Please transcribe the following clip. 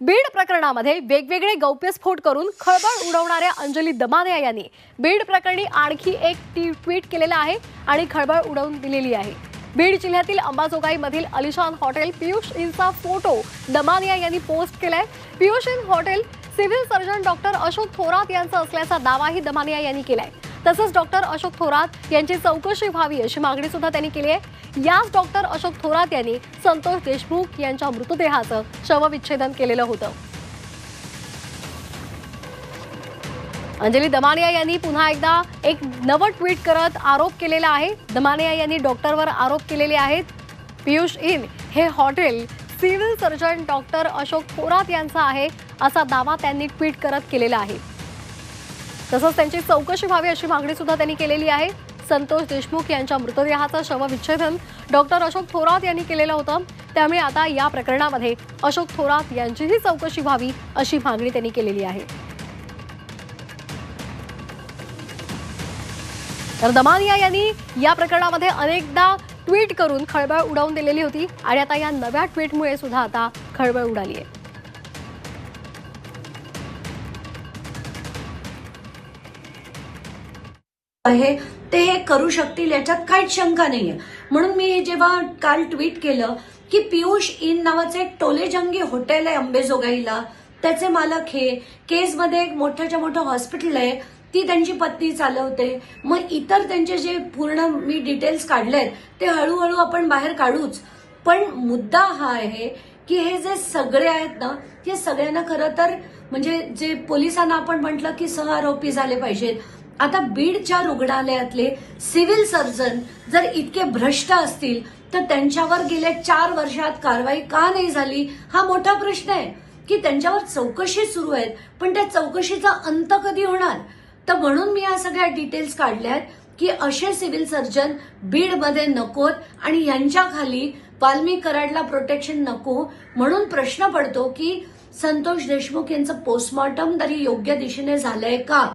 बीड प्रकरणामध्ये वेगवेगळे गौप्यस्फोट करून खळबळ उडवणाऱ्या अंजली दमानिया यांनी बीड प्रकरणी आणखी एक टी- ट्विट केलेलं आहे आणि खळबळ उडवून दिलेली आहे. बीड जिल्ह्यातील अंबाजोगाईमधील अलिशान हॉटेल पियुष इनचा फोटो दमानिया यांनी पोस्ट केलाय. Piyush inn hotel civil surgeon doctor Ashok Thorat यांचा असल्याचा दावाही दमानिया यांनी केलाय. तसंच डॉक्टर अशोक थोरात यांची चौकशी व्हावी अशी मागणी सुद्धा त्यांनी केली आहे. याच डॉक्टर अशोक थोरात यांनी संतोष देशमुख यांच्या मृतदेहाचं शवविच्छेदन केलेलं होतं. अंजली दमानिया यांनी पुन्हा एकदा एक नवं ट्विट करत आरोप केलेला आहे. दमानिया यांनी डॉक्टरवर आरोप केलेले आहेत. पियुष इन हे hotel civil surgeon doctor Ashok Thorat यांचा आहे असा दावा त्यांनी ट्विट करत केलेला आहे. तसंच त्यांची चौकशी व्हावी अशी मागणी सुद्धा त्यांनी केलेली आहे. संतोष देशमुख यांच्या मृतदेहाचं शवविच्छेदन डॉक्टर अशोक थोरात यांनी केलेलं होतं. त्यामुळे आता या प्रकरणामध्ये अशोक थोरात यांचीही चौकशी व्हावी अशी मागणी त्यांनी केलेली आहे. तर दमानिया यांनी या प्रकरणामध्ये अनेकदा ट्विट करून खळबळ उडवून दिलेली होती आणि आता या नव्या ट्विटमुळे सुद्धा आता खळबळ उडाली आहे. आहे ते हे करू शकतील याच्यात काहीच शंका नाहीये. म्हणून मी जेव्हा काल ट्विट केलं की पियुष इन नावाचं एक टोलेजंगी हॉटेल आहे अंबेजोगाईला त्याचे मालक हे केसमध्ये एक मोठ्याच्या मोठं हॉस्पिटल आहे ती त्यांची पत्नी चालवते. मग इतर त्यांचे जे पूर्ण मी डिटेल्स काढलेत ते हळूहळू आपण बाहेर काढूच. पण मुद्दा हा आहे की हे जे सगळे आहेत ना हे सगळ्यांना खरं तर म्हणजे जे पोलिसांना आपण म्हटलं की सह आरोपी झाले पाहिजेत आता बीडच्या रुग्णालयातले सिव्हिल सर्जन जर इतके भ्रष्ट असतील तर त्यांच्यावर गेल्या चार वर्षात कारवाई का नाही झाली? हा मोठा प्रश्न आहे. की त्यांच्यावर चौकशी सुरू आहेत पण त्या चौकशीचा अंत कधी होणार? तर म्हणून मी या सगळ्या डिटेल्स काढल्यात की असे सिव्हिल सर्जन बीडमध्ये नकोत आणि यांच्या खाली वाल्मी कराडला प्रोटेक्शन नको म्हणून प्रश्न पडतो की संतोष देशमुख यांचं पोस्टमॉर्टम तरी योग्य दिशेने झालंय का?